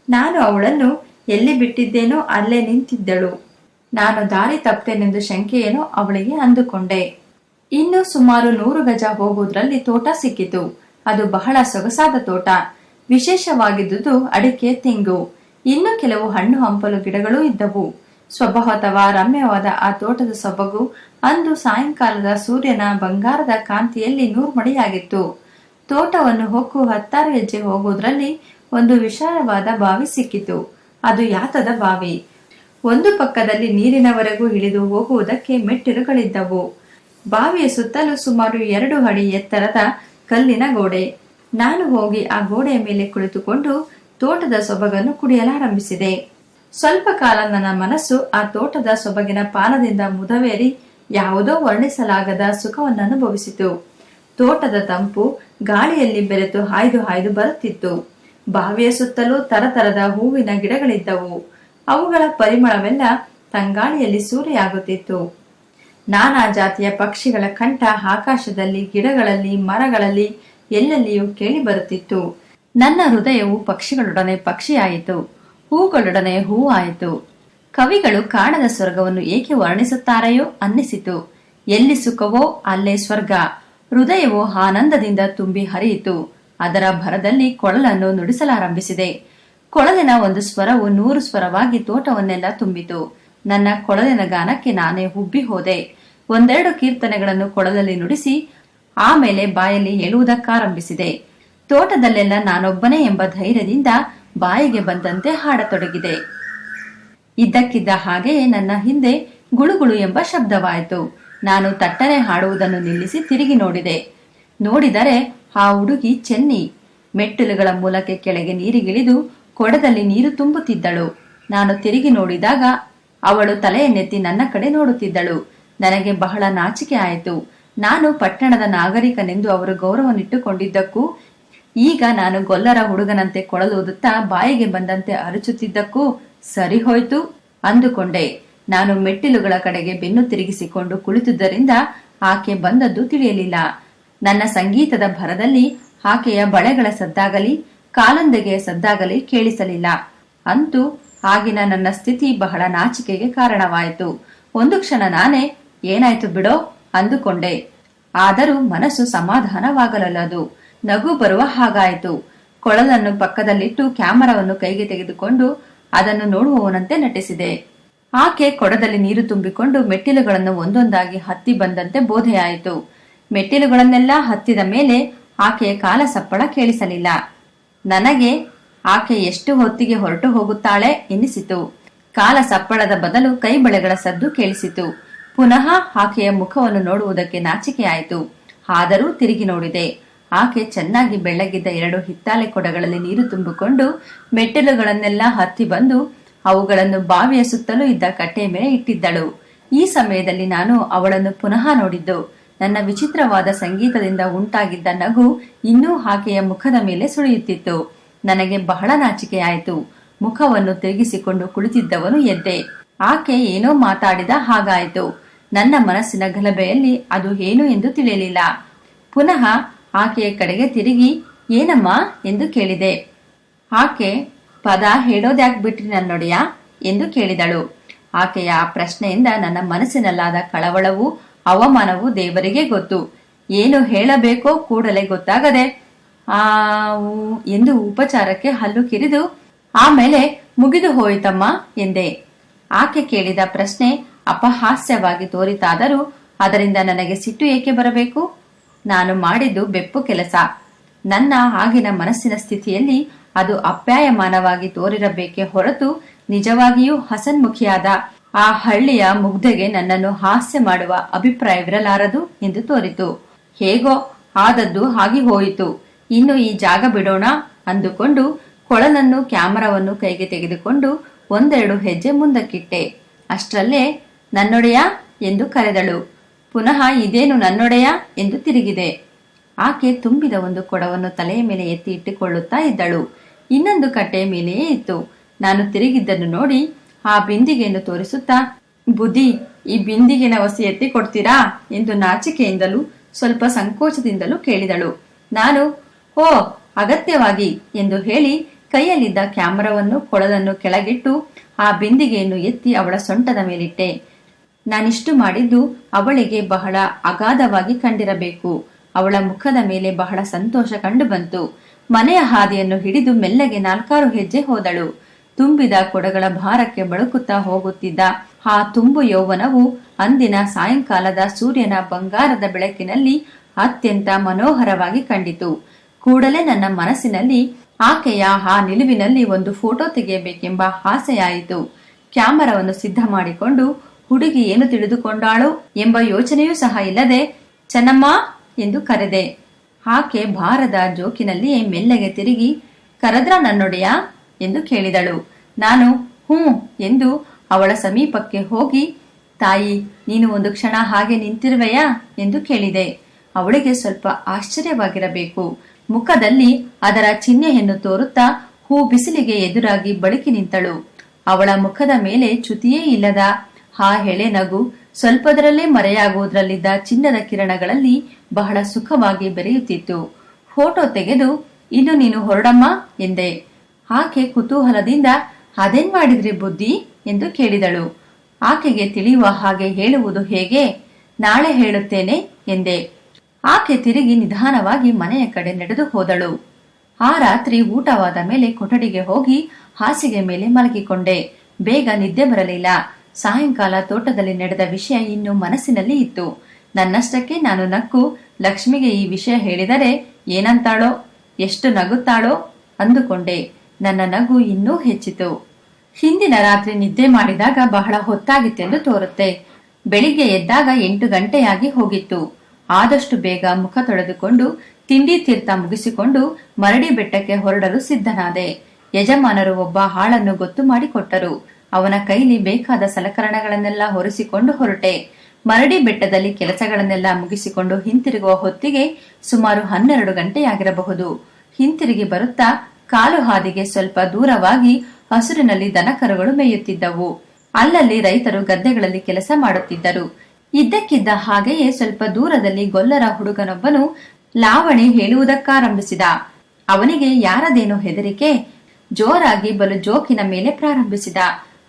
ನಾನು ಅವಳನ್ನು ಎಲ್ಲಿ ಬಿಟ್ಟಿದ್ದೇನೋ ಅಲ್ಲೇ ನಿಂತಿದ್ದಳು. ನಾನು ದಾರಿ ತಪ್ಪೇನೆಂದು ಶಂಕೆಯೇನೋ ಅವಳಿಗೆ ಅಂದುಕೊಂಡೆ. ಇನ್ನು ಸುಮಾರು ನೂರು ಗಜ ಹೋಗುವುದರಲ್ಲಿ ತೋಟ ಸಿಕ್ಕಿತು. ಅದು ಬಹಳ ಸೊಗಸಾದ ತೋಟ. ವಿಶೇಷವಾಗಿದ್ದುದು ಅಡಿಕೆ, ತೆಂಗು. ಇನ್ನು ಕೆಲವು ಹಣ್ಣು ಹಂಪಲು ಗಿಡಗಳೂ ಇದ್ದವು. ಸ್ವಭಾವತವ ರಮ್ಯವಾದ ಆ ತೋಟದ ಸೊಬಗು ಅಂದು ಸಾಯಂಕಾಲದ ಸೂರ್ಯನ ಬಂಗಾರದ ಕಾಂತಿಯಲ್ಲಿ ನೂರ್ಮಡಿಯಾಗಿತ್ತು. ತೋಟವನ್ನು ಹೊಕ್ಕು ಹತ್ತಾರು ಹೆಜ್ಜೆ ಹೋಗುವುದರಲ್ಲಿ ಒಂದು ವಿಶಾಲವಾದ ಬಾವಿ ಸಿಕ್ಕಿತು. ಅದು ಯಾತದ ಬಾವಿ? ಒಂದು ಪಕ್ಕದಲ್ಲಿ ನೀರಿನವರೆಗೂ ಇಳಿದು ಹೋಗುವುದಕ್ಕೆ ಮೆಟ್ಟಿಲುಗಳಿದ್ದವು. ಬಾವಿಯ ಸುತ್ತಲೂ ಸುಮಾರು ಎರಡು ಅಡಿ ಎತ್ತರದ ಕಲ್ಲಿನ ಗೋಡೆ. ನಾನು ಹೋಗಿ ಆ ಗೋಡೆಯ ಮೇಲೆ ಕುಳಿತುಕೊಂಡು ತೋಟದ ಸೊಬಗನ್ನು ಕುಡಿಯಲಾರಂಭಿಸಿದೆ. ಸ್ವಲ್ಪ ಕಾಲ ನನ್ನ ಮನಸ್ಸು ಆ ತೋಟದ ಸೊಬಗಿನ ಪಾನದಿಂದ ಮುದವೇರಿ ಯಾವುದೋ ವರ್ಣಿಸಲಾಗದ ಸುಖವನ್ನು ಅನುಭವಿಸಿತು ತೋಟದ ತಂಪು ಗಾಳಿಯಲ್ಲಿ ಬೆರೆತು ಹಾಯ್ದು ಹಾಯ್ದು ಬರುತ್ತಿತ್ತು. ಬಾವಿಯ ಸುತ್ತಲೂ ತರತರದ ಹೂವಿನ ಗಿಡಗಳಿದ್ದವು. ಅವುಗಳ ಪರಿಮಳವೆಲ್ಲ ತಂಗಾಳಿಯಲ್ಲಿ ಸೂರೆಯಾಗುತ್ತಿತ್ತು. ನಾನಾ ಜಾತಿಯ ಪಕ್ಷಿಗಳ ಕಂಠ ಆಕಾಶದಲ್ಲಿ, ಗಿಡಗಳಲ್ಲಿ, ಮರಗಳಲ್ಲಿ ಎಲ್ಲೆಲ್ಲಿಯೂ ಕೇಳಿ ಬರುತ್ತಿತ್ತು ನನ್ನ ಹೃದಯವು ಪಕ್ಷಿಗಳೊಡನೆ ಪಕ್ಷಿಯಾಯಿತು. ಹೂಗಳೊಡನೆ ಹೂವಾಯಿತು. ಕವಿಗಳು ಕಾಣದ ಸ್ವರ್ಗವನ್ನು ಏಕೆ ವರ್ಣಿಸುತ್ತಾರೆಯೋ ಅನ್ನಿಸಿತು. ಎಲ್ಲಿ ಸುಖವೋ ಅಲ್ಲೇ ಸ್ವರ್ಗ. ಹೃದಯವು ಆನಂದದಿಂದ ತುಂಬಿ ಹರಿಯಿತು. ಅದರ ಭರದಲ್ಲಿ ಕೊಳಲನ್ನು ನುಡಿಸಲಾರಂಭಿಸಿದೆ. ಕೊಳಲಿನ ಒಂದು ಸ್ವರವು ನೂರು ಸ್ವರವಾಗಿ ತೋಟವನ್ನೆಲ್ಲ ತುಂಬಿತು. ನನ್ನ ಕೊಳಲಿನ ಗಾನಕ್ಕೆ ನಾನೇ ಹುಬ್ಬಿ ಹೋದೆ. ಒಂದೆರಡು ಕೀರ್ತನೆಗಳನ್ನು ಕೊಳಲಲ್ಲಿ ನುಡಿಸಿ ಆಮೇಲೆ ಬಾಯಲ್ಲಿ ಹೇಳುವುದಕ್ಕಾರಂಭಿಸಿದೆ. ತೋಟದಲ್ಲೆಲ್ಲ ನಾನೊಬ್ಬನೇ ಎಂಬ ಧೈರ್ಯದಿಂದ ಬಾಯಿಗೆ ಬಂದಂತೆ ಹಾಡತೊಡಗಿದೆ. ಇದ್ದಕ್ಕಿದ್ದ ಹಾಗೆಯೇ ನನ್ನ ಹಿಂದೆ ಗುಳುಗುಳು ಎಂಬ ಶಬ್ದವಾಯಿತು. ನಾನು ತಟ್ಟನೆ ಹಾಡುವುದನ್ನು ನಿಲ್ಲಿಸಿ ತಿರುಗಿ ನೋಡಿದೆ. ನೋಡಿದರೆ ಆ ಹುಡುಗಿ ಚೆನ್ನಿ. ಮೆಟ್ಟಿಲುಗಳ ಮೂಲಕ ಕೆಳಗೆ ನೀರಿಗಿಳಿದು ಕೊಡದಲ್ಲಿ ನೀರು ತುಂಬುತ್ತಿದ್ದಳು. ನಾನು ತಿರುಗಿ ನೋಡಿದಾಗ ಅವಳು ತಲೆಯನ್ನೆತ್ತಿ ನನ್ನ ಕಡೆ ನೋಡುತ್ತಿದ್ದಳು. ನನಗೆ ಬಹಳ ನಾಚಿಕೆ ಆಯಿತು. ನಾನು ಪಟ್ಟಣದ ನಾಗರಿಕನೆಂದು ಅವರು ಗೌರವನಿಟ್ಟುಕೊಂಡಿದ್ದಕ್ಕೂ ಈಗ ನಾನು ಗೊಲ್ಲರ ಹುಡುಗನಂತೆ ಕೊಳಲೂದುತ್ತಾ ಬಾಯಿಗೆ ಬಂದಂತೆ ಅರಚುತ್ತಿದ್ದಕ್ಕೂ ಸರಿ ಹೋಯ್ತು ಅಂದುಕೊಂಡೆ. ನಾನು ಮೆಟ್ಟಿಲುಗಳ ಕಡೆಗೆ ಬೆನ್ನು ತಿರುಗಿಸಿಕೊಂಡು ಕುಳಿತುದರಿಂದ ಆಕೆ ಬಂದದ್ದು ತಿಳಿಯಲಿಲ್ಲ. ನನ್ನ ಸಂಗೀತದ ಭರದಲ್ಲಿ ಆಕೆಯ ಬಳೆಗಳ ಸದ್ದಾಗಲಿ, ಕಾಲಂದಗೆಯ ಸದ್ದಾಗಲಿ ಕೇಳಿಸಲಿಲ್ಲ. ಅಂತೂ ಆಗಿನ ನನ್ನ ಸ್ಥಿತಿ ಬಹಳ ನಾಚಿಕೆಗೆ ಕಾರಣವಾಯಿತು. ಒಂದು ಕ್ಷಣ ನಾನೇ, ಏನಾಯ್ತು ಬಿಡೋ, ಅಂದುಕೊಂಡೆ. ಆದರೂ ಮನಸ್ಸು ಸಮಾಧಾನವಾಗಲಲ್ಲದು. ನಗು ಬರುವ ಹಾಗಾಯಿತು. ಕೊಳಲನ್ನು ಪಕ್ಕದಲ್ಲಿಟ್ಟು ಕ್ಯಾಮರಾವನ್ನು ಕೈಗೆ ತೆಗೆದುಕೊಂಡು ಅದನ್ನು ನೋಡುವವನಂತೆ ನಟಿಸಿದೆ. ಆಕೆ ಕೊಡದಲ್ಲಿ ನೀರು ತುಂಬಿಕೊಂಡು ಮೆಟ್ಟಿಲುಗಳನ್ನು ಒಂದೊಂದಾಗಿ ಹತ್ತಿ ಬಂದಂತೆ ಬೋಧೆಯಾಯಿತು. ಮೆಟ್ಟಿಲುಗಳನ್ನೆಲ್ಲ ಹತ್ತಿದ ಮೇಲೆ ಆಕೆಯ ಕಾಲ ಸಪ್ಪಳ ಕೇಳಿಸಲಿಲ್ಲ. ನನಗೆ ಆಕೆ ಎಷ್ಟು ಹೊತ್ತಿಗೆ ಹೊರಟು ಹೋಗುತ್ತಾಳೆ ಎನಿಸಿತು. ಕಾಲ ಸಪ್ಪಳದ ಬದಲು ಕೈ ಬಳೆಗಳ ಸದ್ದು ಕೇಳಿಸಿತು. ಪುನಃ ಆಕೆಯ ಮುಖವನ್ನು ನೋಡುವುದಕ್ಕೆ ನಾಚಿಕೆಯಾಯಿತು. ಆದರೂ ತಿರುಗಿ ನೋಡಿದೆ. ಆಕೆ ಚೆನ್ನಾಗಿ ಬೆಳ್ಳಗಿದ್ದ ಎರಡು ಹಿತ್ತಾಳೆ ಕೊಡಗಳಲ್ಲಿ ನೀರು ತುಂಬಿಕೊಂಡು ಮೆಟ್ಟಿಲುಗಳನ್ನೆಲ್ಲ ಹತ್ತಿ ಬಂದು ಅವುಗಳನ್ನು ಬಾವಿಯ ಸುತ್ತಲೂ ಇದ್ದ ಕಟ್ಟೆ ಮೇಲೆ ಇಟ್ಟಿದ್ದಳು. ಈ ಸಮಯದಲ್ಲಿ ನಾನು ಅವಳನ್ನು ಪುನಃ ನೋಡಿದ್ದು. ನನ್ನ ವಿಚಿತ್ರವಾದ ಸಂಗೀತದಿಂದ ಉಂಟಾಗಿದ್ದ ನಗು ಇನ್ನೂ ಆಕೆಯ ಮುಖದ ಮೇಲೆ ಸುಳಿಯುತ್ತಿತ್ತು. ನನಗೆ ಬಹಳ ನಾಚಿಕೆಯಾಯಿತು. ಮುಖವನ್ನು ತಿರುಗಿಸಿಕೊಂಡು ಕುಳಿತಿದ್ದವನು ಎದ್ದೆ. ಆಕೆ ಏನೋ ಮಾತಾಡಿದ ಹಾಗಾಯಿತು. ನನ್ನ ಮನಸ್ಸಿನ ಗಲಭೆಯಲ್ಲಿ ಅದು ಏನು ಎಂದು ತಿಳಿಯಲಿಲ್ಲ. ಪುನಃ ಆಕೆಯ ಕಡೆಗೆ ತಿರುಗಿ, ಏನಮ್ಮ ಎಂದು ಕೇಳಿದೆ. ಆಕೆ, ಪದ ಹೇಳೋದ್ಯಾಕ್ ಬಿಟ್ರಿ ನನ್ನೊಡೆಯ ಎಂದು ಕೇಳಿದಳು. ಆಕೆಯ ಆ ಪ್ರಶ್ನೆಯಿಂದ ನನ್ನ ಮನಸ್ಸಿನಲ್ಲಾದ ಕಳವಳವು, ಅವಮಾನವು ದೇವರಿಗೆ ಗೊತ್ತು. ಏನು ಹೇಳಬೇಕೋ ಕೂಡಲೇ ಗೊತ್ತಾಗದೆ ಆ ಎಂದು ಉಪಚಾರಕ್ಕೆ ಹಲ್ಲು ಕಿರಿದು, ಆಮೇಲೆ ಮುಗಿದು ಹೋಯಿತಮ್ಮ ಎಂದೆ. ಆಕೆ ಕೇಳಿದ ಪ್ರಶ್ನೆ ಅಪಹಾಸ್ಯವಾಗಿ ತೋರಿತಾದರೂ, ಅದರಿಂದ ನನಗೆ ಸಿಟ್ಟು ಏಕೆ ಬರಬೇಕು? ನಾನು ಮಾಡಿದ್ದು ಬೆಪ್ಪು ಕೆಲಸ. ನನ್ನ ಆಗಿನ ಮನಸ್ಸಿನ ಸ್ಥಿತಿಯಲ್ಲಿ ಅದು ಅಪ್ಯಾಯಮಾನವಾಗಿ ತೋರಿರಬೇಕೆ ಹೊರತು ನಿಜವಾಗಿಯೂ ಹಸನ್ಮುಖಿಯಾದ ಆ ಹಳ್ಳಿಯ ಮುಗ್ಧೆಗೆ ನನ್ನನ್ನು ಹಾಸ್ಯ ಮಾಡುವ ಅಭಿಪ್ರಾಯವಿರಲಾರದು ಎಂದು ತೋರಿತು. ಹೇಗೋ ಆದದ್ದು ಹಾಗೆ ಹೋಯಿತು. ಇನ್ನು ಈ ಜಾಗ ಬಿಡೋಣ ಅಂದುಕೊಂಡು ಕೊಳಲನ್ನು ಕ್ಯಾಮರಾವನ್ನು ಕೈಗೆ ತೆಗೆದುಕೊಂಡು ಒಂದೆರಡು ಹೆಜ್ಜೆ ಮುಂದಕ್ಕಿಟ್ಟೆ. ಅಷ್ಟರಲ್ಲೇ ನನ್ನೊಡೆಯ ಎಂದು ಕರೆದಳು. ಪುನಃ ಇದೇನು ನನ್ನೊಡೆಯ ಎಂದು ತಿರುಗಿದೆ. ಆಕೆ ತುಂಬಿದ ಒಂದು ಕೊಡವನ್ನು ತಲೆಯ ಮೇಲೆ ಎತ್ತಿ ಇಟ್ಟುಕೊಳ್ಳುತ್ತಾ ಇದ್ದಳು. ಇನ್ನೊಂದು ಕಟ್ಟೆಯ ಮೇಲೆಯೇ ಇತ್ತು. ನಾನು ತಿರುಗಿದ್ದನ್ನು ನೋಡಿ ಆ ಬಿಂದಿಗೆಯನ್ನು ತೋರಿಸುತ್ತಾ, ಬುದ್ಧಿ, ಈ ಬಿಂದಿಗೆನ ಹೊಸಿ ಎತ್ತಿ ಕೊಡ್ತೀರಾ? ಎಂದು ನಾಚಿಕೆಯಿಂದಲೂ ಸ್ವಲ್ಪ ಸಂಕೋಚದಿಂದಲೂ ಕೇಳಿದಳು. ನಾನು ಓ ಅಗತ್ಯವಾಗಿ, ಎಂದು ಹೇಳಿ ಕೈಯಲ್ಲಿದ್ದ ಕ್ಯಾಮರಾವನ್ನು ಕೊಳದನ್ನು ಕೆಳಗಿಟ್ಟು ಆ ಬಿಂದಿಗೆಯನ್ನು ಎತ್ತಿ ಅವಳ ಸೊಂಟದ ಮೇಲಿಟ್ಟೆ. ನಾನಿಷ್ಟು ಮಾಡಿದ್ದು ಅವಳಿಗೆ ಬಹಳ ಅಗಾಧವಾಗಿ ಕಂಡಿರಬೇಕು. ಅವಳ ಮುಖದ ಮೇಲೆ ಬಹಳ ಸಂತೋಷ ಕಂಡುಬಂತು. ಮನೆಯ ಹಾದಿಯನ್ನು ಹಿಡಿದು ಮೆಲ್ಲಗೆ ನಾಲ್ಕಾರು ಹೆಜ್ಜೆ ಹೋದಳು. ತುಂಬಿದ ಕೊಡಗಳ ಭಾರಕ್ಕೆ ಬಳುಕುತ್ತಾ ಹೋಗುತ್ತಿದ್ದ ಆ ತುಂಬು ಯೌವನವು ಅಂದಿನ ಸಾಯಂಕಾಲದ ಸೂರ್ಯನ ಬಂಗಾರದ ಬೆಳಕಿನಲ್ಲಿ ಅತ್ಯಂತ ಮನೋಹರವಾಗಿ ಕಂಡಿತು. ಕೂಡಲೇ ನನ್ನ ಮನಸ್ಸಿನಲ್ಲಿ ಆಕೆಯ ಆ ನಿಲುವಿನಲ್ಲಿ ಒಂದು ಫೋಟೋ ತೆಗೆಯಬೇಕೆಂಬ ಆಸೆಯಾಯಿತು. ಕ್ಯಾಮರಾವನ್ನು ಸಿದ್ಧ ಮಾಡಿಕೊಂಡು ಹುಡುಗಿ ಏನು ತಿಳಿದುಕೊಂಡಾಳು ಎಂಬ ಯೋಚನೆಯೂ ಸಹ ಇಲ್ಲದೆ, ಚೆನ್ನಮ್ಮ ಎಂದು ಕರೆದೆ. ಆಕೆ ಭಾರದ ಜೋಕಿನಲ್ಲಿಯೇ ಮೆಲ್ಲಗೆ ತಿರುಗಿ, ಕರೆದ್ರ ನನ್ನೊಡೆಯ ಎಂದು ಕೇಳಿದಳು. ನಾನು ಹ್ಞೂ ಎಂದು ಅವಳ ಸಮೀಪಕ್ಕೆ ಹೋಗಿ, ತಾಯಿ, ನೀನು ಒಂದು ಕ್ಷಣ ಹಾಗೆ ನಿಂತಿರುವೆಯಾ? ಎಂದು ಕೇಳಿದೆ. ಅವಳಿಗೆ ಸ್ವಲ್ಪ ಆಶ್ಚರ್ಯವಾಗಿರಬೇಕು. ಮುಖದಲ್ಲಿ ಅದರ ಚಿಹ್ನೆಯನ್ನು ತೋರುತ್ತಾ ಹೂ ಬಿಸಿಲಿಗೆ ಎದುರಾಗಿ ಬಳಕಿ ನಿಂತಳು. ಅವಳ ಮುಖದ ಮೇಲೆ ಚ್ಯುತಿಯೇ ಇಲ್ಲದ ಆ ಹೆಳೆ ನಗು ಸ್ವಲ್ಪದರಲ್ಲೇ ಮರೆಯಾಗುವುದರಲ್ಲಿದ್ದ ಚಿನ್ನದ ಕಿರಣಗಳಲ್ಲಿ ಬಹಳ ಸುಖವಾಗಿ ಬೆರೆಯುತ್ತಿತ್ತು. ಫೋಟೋ ತೆಗೆದು, ಇನ್ನು ನೀನು ಹೊರಡಮ್ಮ ಎಂದೆ. ಆಕೆ ಕುತೂಹಲದಿಂದ, ಅದೇನ್ ಮಾಡಿದ್ರಿ ಬುದ್ಧಿ? ಎಂದು ಕೇಳಿದಳು. ಆಕೆಗೆ ತಿಳಿಯುವ ಹಾಗೆ ಹೇಳುವುದು ಹೇಗೆ? ನಾಳೆ ಹೇಳುತ್ತೇನೆ ಎಂದೆ. ಆಕೆ ತಿರುಗಿ ನಿಧಾನವಾಗಿ ಮನೆಯ ಕಡೆ ನಡೆದು ಹೋದಳು. ಆ ರಾತ್ರಿ ಊಟವಾದ ಮೇಲೆ ಕೊಠಡಿಗೆ ಹೋಗಿ ಹಾಸಿಗೆ ಮೇಲೆ ಮಲಗಿಕೊಂಡೆ. ಬೇಗ ನಿದ್ದೆ ಬರಲಿಲ್ಲ. ಸಾಯಂಕಾಲ ತೋಟದಲ್ಲಿ ನಡೆದ ವಿಷಯ ಇನ್ನು ಮನಸ್ಸಿನಲ್ಲಿ ಇತ್ತು. ನನ್ನಷ್ಟಕ್ಕೆ ನಾನು ನಕ್ಕು, ಲಕ್ಷ್ಮಿಗೆ ಈ ವಿಷಯ ಹೇಳಿದರೆ ಏನಂತಾಳೋ, ಎಷ್ಟು ನಗುತ್ತಾಳೋ ಅಂದುಕೊಂಡೆ. ನನ್ನ ನಗು ಇನ್ನೂ ಹೆಚ್ಚಿತು. ಹಿಂದಿನ ರಾತ್ರಿ ನಿದ್ದೆ ಮಾಡಿದಾಗ ಬಹಳ ಹೊತ್ತಾಗಿತ್ತೆಂದು ತೋರುತ್ತೆ. ಬೆಳಿಗ್ಗೆ ಎದ್ದಾಗ ಎಂಟು ಗಂಟೆಯಾಗಿ ಹೋಗಿತ್ತು. ಆದಷ್ಟು ಬೇಗ ಮುಖ ತೊಳೆದುಕೊಂಡು ತಿಂಡಿ ತೀರ್ಥ ಮುಗಿಸಿಕೊಂಡು ಮರಡಿ ಬೆಟ್ಟಕ್ಕೆ ಹೊರಡಲು ಸಿದ್ಧನಾದೆ. ಯಜಮಾನರು ಒಬ್ಬ ಹಾಳನ್ನು ಗೊತ್ತು ಮಾಡಿಕೊಟ್ಟರು. ಅವನ ಕೈಲಿ ಬೇಕಾದ ಸಲಕರಣೆಗಳನ್ನೆಲ್ಲ ಹೊರಿಸಿಕೊಂಡು ಹೊರಟೆ. ಮರಡಿ ಬೆಟ್ಟದಲ್ಲಿ ಕೆಲಸಗಳನ್ನೆಲ್ಲ ಮುಗಿಸಿಕೊಂಡು ಹಿಂತಿರುಗುವ ಹೊತ್ತಿಗೆ ಸುಮಾರು ಹನ್ನೆರಡು ಗಂಟೆಯಾಗಿರಬಹುದು. ಹಿಂತಿರುಗಿ ಬರುತ್ತಾ ಕಾಲು ಹಾದಿಗೆ ಸ್ವಲ್ಪ ದೂರವಾಗಿ ಹಸುರಿನಲ್ಲಿ ದನಕರುಗಳು ಮೇಯುತ್ತಿದ್ದವು. ಅಲ್ಲಲ್ಲಿ ರೈತರು ಗದ್ದೆಗಳಲ್ಲಿ ಕೆಲಸ ಮಾಡುತ್ತಿದ್ದರು. ಇದ್ದಕ್ಕಿದ್ದ ಹಾಗೆಯೇ ಸ್ವಲ್ಪ ದೂರದಲ್ಲಿ ಗೊಲ್ಲರ ಹುಡುಗನೊಬ್ಬನು ಲಾವಣಿ ಹೇಳುವುದಕ್ಕಾರಂಭಿಸಿದ. ಅವನಿಗೆ ಯಾರದೇನೋ ಹೆದರಿಕೆ ಜೋರಾಗಿ ಬಲು ಜೋಕಿನ ಮೇಲೆ ಪ್ರಾರಂಭಿಸಿದ.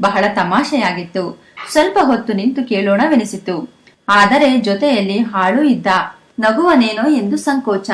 ಬಹಳ ತಮಾಷೆಯಾಗಿತ್ತು. ಸ್ವಲ್ಪ ಹೊತ್ತು ನಿಂತು ಕೇಳೋಣವೆನಿಸಿತು. ಆದರೆ ಜೊತೆಯಲ್ಲಿ ಹಾಳು ಇದ್ದ. ನಗುವನೇನೋ ಎಂದು ಸಂಕೋಚ.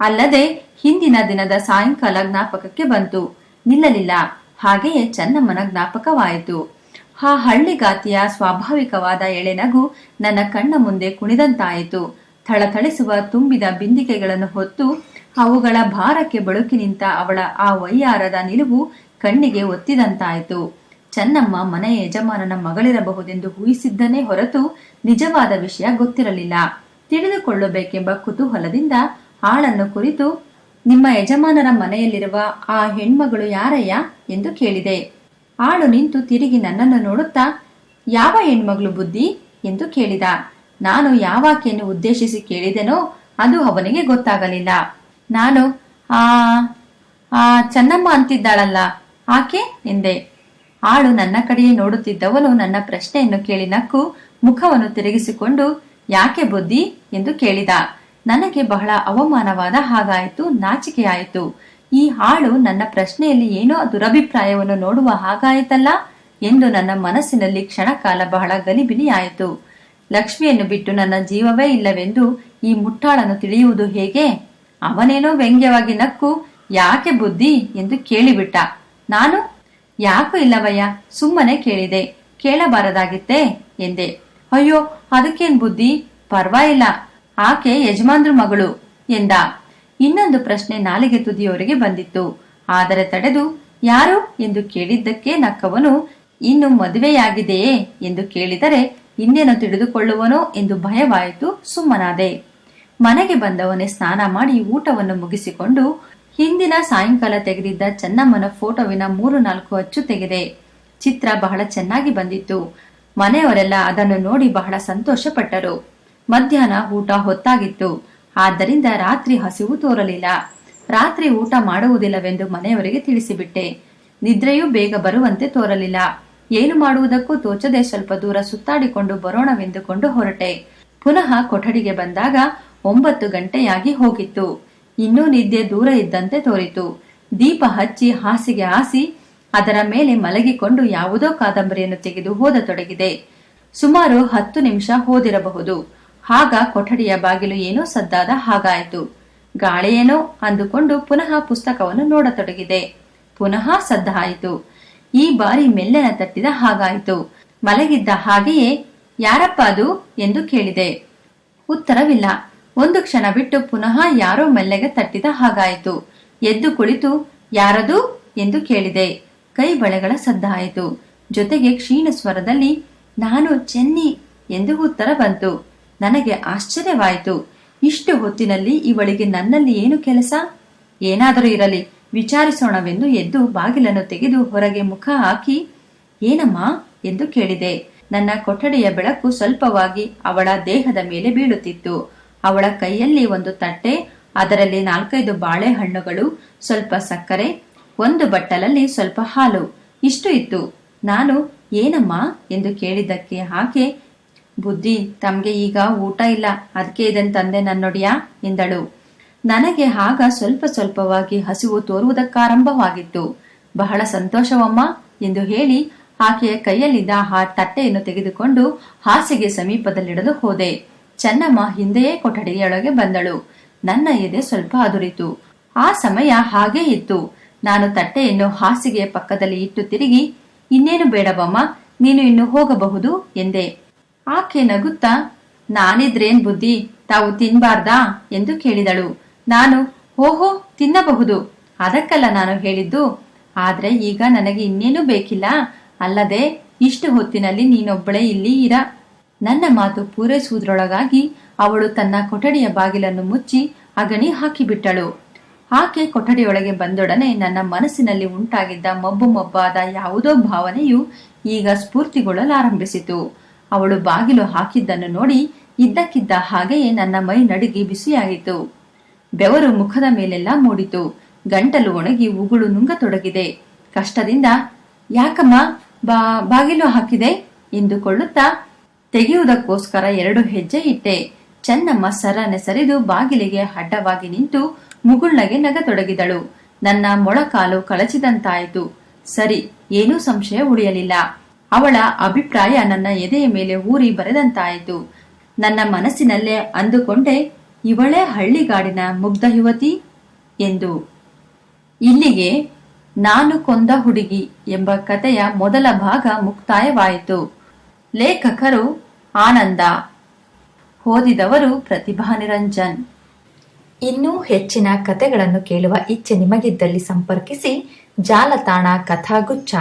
ಅಲ್ಲದೆ ಹಿಂದಿನ ದಿನದ ಸಾಯಂಕಾಲ ಜ್ಞಾಪಕಕ್ಕೆ ಬಂತು. ನಿಲ್ಲಲಿಲ್ಲ. ಹಾಗೆಯೇ ಚನ್ನಮ್ಮನ ಜ್ಞಾಪಕವಾಯಿತು. ಆ ಹಳ್ಳಿಗಾತಿಯ ಸ್ವಾಭಾವಿಕವಾದ ಎಳೆನಗು ನನ್ನ ಕಣ್ಣ ಮುಂದೆ ಕುಣಿದಂತಾಯಿತು. ಥಳಥಳಿಸುವ ತುಂಬಿದ ಬಿಂದಿಗೆಗಳನ್ನು ಹೊತ್ತು ಅವುಗಳ ಭಾರಕ್ಕೆ ಬಳುಕಿ ನಿಂತ ಅವಳ ಆ ವಯ್ಯಾರದ ನಿಲುವು ಕಣ್ಣಿಗೆ ಒತ್ತಿದಂತಾಯಿತು. ಚೆನ್ನಮ್ಮ ಮನೆಯ ಯಜಮಾನನ ಮಗಳಿರಬಹುದೆಂದು ಊಹಿಸಿದ್ದನೇ ಹೊರತು ನಿಜವಾದ ವಿಷಯ ಗೊತ್ತಿರಲಿಲ್ಲ. ತಿಳಿದುಕೊಳ್ಳಬೇಕೆಂಬ ಕುತೂಹಲದಿಂದ ಆಳನ್ನು ಕುರಿತು ನಿಮ್ಮ ಯಜಮಾನರ ಮನೆಯಲ್ಲಿರುವ ಆ ಹೆಣ್ಮಗಳು ಯಾರಯ್ಯ ಎಂದು ಕೇಳಿದೆ. ಆಳು ನಿಂತು ತಿರುಗಿ ನನ್ನನ್ನು ನೋಡುತ್ತಾ, ಯಾವ ಹೆಣ್ಮಗಳು ಬುದ್ಧಿ? ಎಂದು ಕೇಳಿದ. ನಾನು ಯಾವಾಕೆಯನ್ನು ಉದ್ದೇಶಿಸಿ ಕೇಳಿದೆನೋ ಅದು ಅವನಿಗೆ ಗೊತ್ತಾಗಲಿಲ್ಲ. ನಾನು, ಆ ಆ, ಚನ್ನಮ್ಮ ಅಂತಿದ್ದಾಳಲ್ಲ, ಆಕೆ? ಎಂದೆ. ಆಳು ನನ್ನ ಕಡೆಯೇ ನೋಡುತ್ತಿದ್ದವನು ನನ್ನ ಪ್ರಶ್ನೆಯನ್ನು ಕೇಳಿ ನಕ್ಕು ಮುಖವನ್ನು ತಿರುಗಿಸಿಕೊಂಡು, ಯಾಕೆ ಬುದ್ಧಿ? ಎಂದು ಕೇಳಿದ. ನನಗೆ ಬಹಳ ಅವಮಾನವಾದ ಹಾಗಾಯಿತು, ನಾಚಿಕೆಯಾಯಿತು. ಈ ಆಳು ನನ್ನ ಪ್ರಶ್ನೆಯಲ್ಲಿ ಏನೋ ದುರಭಿಪ್ರಾಯವನ್ನು ನೋಡುವ ಹಾಗಾಯಿತಲ್ಲ ಎಂದು ನನ್ನ ಮನಸ್ಸಿನಲ್ಲಿ ಕ್ಷಣಕಾಲ ಬಹಳ ಗಲಿಬಿಲಿಯಾಯಿತು. ಲಕ್ಷ್ಮಿಯನ್ನು ಬಿಟ್ಟು ನನ್ನ ಜೀವವೇ ಇಲ್ಲವೆಂದು ಈ ಮುಟ್ಟಾಳನ್ನು ತಿಳಿಯುವುದು ಹೇಗೆ? ಅವನೇನೋ ವ್ಯಂಗ್ಯವಾಗಿ ನಕ್ಕು, ಯಾಕೆ ಬುದ್ಧಿ? ಎಂದು ಕೇಳಿಬಿಟ್ಟ. ನಾನು ಯಾಕೂ ಇಲ್ಲವಯ್ಯ, ಸುಮ್ಮನೆ ಕೇಳಿದೆ. ಕೇಳಬಾರದಾಗಿತ್ತೆ ಎಂದೆ. ಅಯ್ಯೋ, ಅದಕ್ಕೇನ್ ಬುದ್ಧಿ? ಪರ್ವಾಗಿಲ್ಲ. ಆಕೆ ಯಜಮಾನ್ರ ಮಗಳು ಎಂದ. ಇನ್ನೊಂದು ಪ್ರಶ್ನೆ ನಾಲಿಗೆ ತುದಿಯವರಿಗೆ ಬಂದಿತ್ತು. ಆದರೆ ತಡೆದು, ಯಾರು ಎಂದು ಕೇಳಿದ್ದಕ್ಕೆ ನಕ್ಕವನು ಇನ್ನು ಮದುವೆಯಾಗಿದೆಯೇ ಎಂದು ಕೇಳಿದರೆ ಇನ್ನೇನು ತಿಳಿದುಕೊಳ್ಳುವನೋ ಎಂದು ಭಯವಾಯಿತು ಸುಮ್ಮನಾದೆ. ಮನೆಗೆ ಬಂದವನೇ ಸ್ನಾನ ಮಾಡಿ ಊಟವನ್ನು ಮುಗಿಸಿಕೊಂಡು ಹಿಂದಿನ ಸಾಯಂಕಾಲ ತೆಗೆದಿದ್ದ ಚೆನ್ನಮ್ಮನ ಫೋಟೋವಿನ ಮೂರು ನಾಲ್ಕು ಅಚ್ಚು ತೆಗೆದೆ. ಚಿತ್ರ ಬಹಳ ಚೆನ್ನಾಗಿ ಬಂದಿತ್ತು. ಮನೆಯವರೆಲ್ಲ ಅದನ್ನು ನೋಡಿ ಬಹಳ ಸಂತೋಷಪಟ್ಟರು. ಮಧ್ಯಾಹ್ನ ಊಟ ಹೊತ್ತಾಗಿತ್ತು. ಆದ್ದರಿಂದ ರಾತ್ರಿ ಹಸಿವು ತೋರಲಿಲ್ಲ. ರಾತ್ರಿ ಊಟ ಮಾಡುವುದಿಲ್ಲವೆಂದು ಮನೆಯವರಿಗೆ ತಿಳಿಸಿಬಿಟ್ಟೆ. ನಿದ್ರೆಯೂ ಬೇಗ ಬರುವಂತೆ ತೋರಲಿಲ್ಲ. ಏನು ಮಾಡುವುದಕ್ಕೂ ತೋಚದೆ ಸ್ವಲ್ಪ ದೂರ ಸುತ್ತಾಡಿಕೊಂಡು ಬರೋಣವೆಂದುಕೊಂಡು ಹೊರಟೆ. ಪುನಃ ಕೊಠಡಿಗೆ ಬಂದಾಗ ಒಂಬತ್ತು ಗಂಟೆಯಾಗಿ ಹೋಗಿತ್ತು. ಇನ್ನೂ ನಿದ್ದೆ ದೂರ ಇದ್ದಂತೆ ತೋರಿತು. ದೀಪ ಹಚ್ಚಿ ಹಾಸಿಗೆ ಹಾಸಿ ಅದರ ಮೇಲೆ ಮಲಗಿಕೊಂಡು ಯಾವುದೋ ಕಾದಂಬರಿಯನ್ನು ತೆಗೆದು ಓದತೊಡಗಿದೆ. ಸುಮಾರು ಹತ್ತು ನಿಮಿಷ ಹೋದಿರಬಹುದು ಆಗ ಕೊಠಡಿಯ ಬಾಗಿಲು ಏನೋ ಸದ್ದಾದ ಹಾಗಾಯಿತು. ಗಾಳಿಯೇನೋ ಅಂದುಕೊಂಡು ಪುನಃ ಪುಸ್ತಕವನ್ನು ನೋಡತೊಡಗಿದೆ. ಪುನಃ ಸದ್ದಾಯಿತು. ಈ ಬಾರಿ ಮೆಲ್ಲನ ತಟ್ಟಿದ ಹಾಗಾಯಿತು. ಮಲಗಿದ್ದ ಹಾಗೆಯೇ ಯಾರಪ್ಪ ಅದು ಎಂದು ಕೇಳಿದೆ. ಉತ್ತರವಿಲ್ಲ. ಒಂದು ಕ್ಷಣ ಬಿಟ್ಟು ಪುನಃ ಯಾರೋ ಮೆಲ್ಲೆಗೆ ತಟ್ಟಿದ ಹಾಗಾಯಿತು. ಎದ್ದು ಕುಳಿತು, ಯಾರದು? ಎಂದು ಕೇಳಿದೆ. ಕೈ ಬಳೆಗಳ ಸದ್ದಾಯಿತು. ಜೊತೆಗೆ ಕ್ಷೀಣ ಸ್ವರದಲ್ಲಿ, ನಾನು ಚೆನ್ನಿ ಎಂದು ಉತ್ತರ ಬಂತು. ನನಗೆ ಆಶ್ಚರ್ಯವಾಯಿತು. ಇಷ್ಟು ಹೊತ್ತಿನಲ್ಲಿ ಇವಳಿಗೆ ನನ್ನಲ್ಲಿ ಏನು ಕೆಲಸ? ಏನಾದರೂ ಇರಲಿ, ವಿಚಾರಿಸೋಣವೆಂದು ಎದ್ದು ಬಾಗಿಲನ್ನು ತೆಗೆದು ಹೊರಗೆ ಮುಖ ಹಾಕಿ, ಏನಮ್ಮ? ಎಂದು ಕೇಳಿದೆ. ನನ್ನ ಕೊಠಡಿಯ ಬೆಳಕು ಸ್ವಲ್ಪವಾಗಿ ಅವಳ ದೇಹದ ಮೇಲೆ ಬೀಳುತ್ತಿತ್ತು. ಅವಳ ಕೈಯಲ್ಲಿ ಒಂದು ತಟ್ಟೆ, ಅದರಲ್ಲಿ ನಾಲ್ಕೈದು ಬಾಳೆಹಣ್ಣುಗಳು, ಸ್ವಲ್ಪ ಸಕ್ಕರೆ, ಒಂದು ಬಟ್ಟಲಲ್ಲಿ ಸ್ವಲ್ಪ ಹಾಲು. ಇಷ್ಟು ಇತ್ತು. ನಾನು, ಏನಮ್ಮ? ಎಂದು ಕೇಳಿದ್ದಕ್ಕೆ ಆಕೆ, ಬುದ್ಧಿ, ತಮಗೆ ಈಗ ಊಟ ಇಲ್ಲ ಅದಕ್ಕೆ ಇದನ್ ತಂದೆ ನನ್ನೊಡಿಯಾ, ಎಂದಳು. ನನಗೆ ಆಗ ಸ್ವಲ್ಪ ಸ್ವಲ್ಪವಾಗಿ ಹಸಿವು ತೋರುವುದಕ್ಕಾರಂಭವಾಗಿತ್ತು. ಬಹಳ ಸಂತೋಷವಮ್ಮ, ಎಂದು ಹೇಳಿ ಆಕೆಯ ಕೈಯಲ್ಲಿದ್ದ ಆ ತಟ್ಟೆಯನ್ನು ತೆಗೆದುಕೊಂಡು ಹಾಸಿಗೆ ಸಮೀಪದಲ್ಲಿಡಲು ಹೋದೆ. ಚೆನ್ನಮ್ಮ ಹಿಂದೆಯೇ ಕೊಠಡಿಯೊಳಗೆ ಬಂದಳು. ನನ್ನ ಎದೆ ಸ್ವಲ್ಪ ಅದುರಿತು. ಆ ಸಮಯ ಹಾಗೇ ಇತ್ತು. ನಾನು ತಟ್ಟೆಯನ್ನು ಹಾಸಿಗೆಯ ಪಕ್ಕದಲ್ಲಿ ಇಟ್ಟು ತಿರುಗಿ, ಇನ್ನೇನು ಬೇಡವಮ್ಮ, ನೀನು ಇನ್ನು ಹೋಗಬಹುದು ಎಂದೆ. ಆಕೆ ನಗುತ್ತಾ, ನಾನಿದ್ರೇನ್ ಬುದ್ಧಿ, ತಾವು ತಿನ್ಬಾರ್ದಾ ಎಂದು ಕೇಳಿದಳು. ನಾನು, ಓಹೋ, ತಿನ್ನಬಹುದು. ಅದಕ್ಕಲ್ಲ ನಾನು ಹೇಳಿದ್ದು. ಆದ್ರೆ ಈಗ ನನಗೆ ಇನ್ನೇನು ಬೇಕಿಲ್ಲ. ಅಲ್ಲದೆ, ಇಷ್ಟು ಹೊತ್ತಿನಲ್ಲಿ ನೀನೊಬ್ಬಳೇ ಇಲ್ಲಿ ಇರ. ನನ್ನ ಮಾತು ಪೂರೈಸುವುದರೊಳಗಾಗಿ ಅವಳು ತನ್ನ ಕೊಠಡಿಯ ಬಾಗಿಲನ್ನು ಮುಚ್ಚಿ ಅಗಣಿ ಹಾಕಿಬಿಟ್ಟಳು. ಆಕೆ ಕೊಠಡಿಯೊಳಗೆ ಬಂದೊಡನೆ ನನ್ನ ಮನಸ್ಸಿನಲ್ಲಿ ಉಂಟಾಗಿದ್ದ ಮಬ್ಬು ಮಬ್ಬಾದ ಯಾವುದೋ ಭಾವನೆಯು ಈಗ ಸ್ಫೂರ್ತಿಗೊಳ್ಳಲಾರಂಭಿಸಿತು. ಅವಳು ಬಾಗಿಲು ಹಾಕಿದ್ದನ್ನು ನೋಡಿ ಇದ್ದಕ್ಕಿದ್ದ ಹಾಗೆಯೇ ನನ್ನ ಮೈ ನಡುಗಿ ಬಿಸಿಯಾಯಿತು. ಬೆವರು ಮುಖದ ಮೇಲೆಲ್ಲ ಮೂಡಿತು. ಗಂಟಲು ಒಣಗಿ ಉಗುಳು ನುಂಗತೊಡಗಿದೆ. ಕಷ್ಟದಿಂದ, ಯಾಕಮ್ಮ, ಬಾ, ಬಾಗಿಲು ಹಾಕಿದೆ? ಎಂದುಕೊಳ್ಳುತ್ತಾ ತೆಗೆಯುವುದಕ್ಕೋಸ್ಕರ ಎರಡು ಹೆಜ್ಜೆ ಇಟ್ಟೆ. ಚೆನ್ನಮ್ಮ ಸರನೆ ಸರಿದು ಬಾಗಿಲಿಗೆ ಅಡ್ಡವಾಗಿ ನಿಂತು ಮುಗುಳ್ನಗೆ ನಗತೊಡಗಿದಳು. ನನ್ನ ಮೊಳಕಾಲು ಕಳಚಿದಂತಾಯಿತು. ಸರಿ, ಏನೂ ಸಂಶಯ ಉಳಿಯಲಿಲ್ಲ. ಅವಳ ಅಭಿಪ್ರಾಯ ನನ್ನ ಎದೆಯ ಮೇಲೆ ಊರಿ ಬರೆದಂತಾಯಿತು. ನನ್ನ ಮನಸ್ಸಿನಲ್ಲೇ ಅಂದುಕೊಂಡೆ, ಇವಳೇ ಹಳ್ಳಿಗಾಡಿನ ಮುಗ್ಧ ಯುವತಿ? ಎಂದು. ಇಲ್ಲಿಗೆ, ನಾನು ಕೊಂದ ಹುಡುಗಿ ಎಂಬ ಕಥೆಯ ಮೊದಲ ಭಾಗ ಮುಕ್ತಾಯವಾಯಿತು. ಲೇಖಕರು ಆನಂದ. ಓದಿದವರು ಪ್ರತಿಭಾ ನಿರಂಜನ್. ಇನ್ನೂ ಹೆಚ್ಚಿನ ಕಥೆಗಳನ್ನು ಕೇಳುವ ಇಚ್ಛೆ ನಿಮಗಿದ್ದಲ್ಲಿ ಸಂಪರ್ಕಿಸಿ ಜಾಲತಾಣ ಕಥಾಗುಚ್ಛ.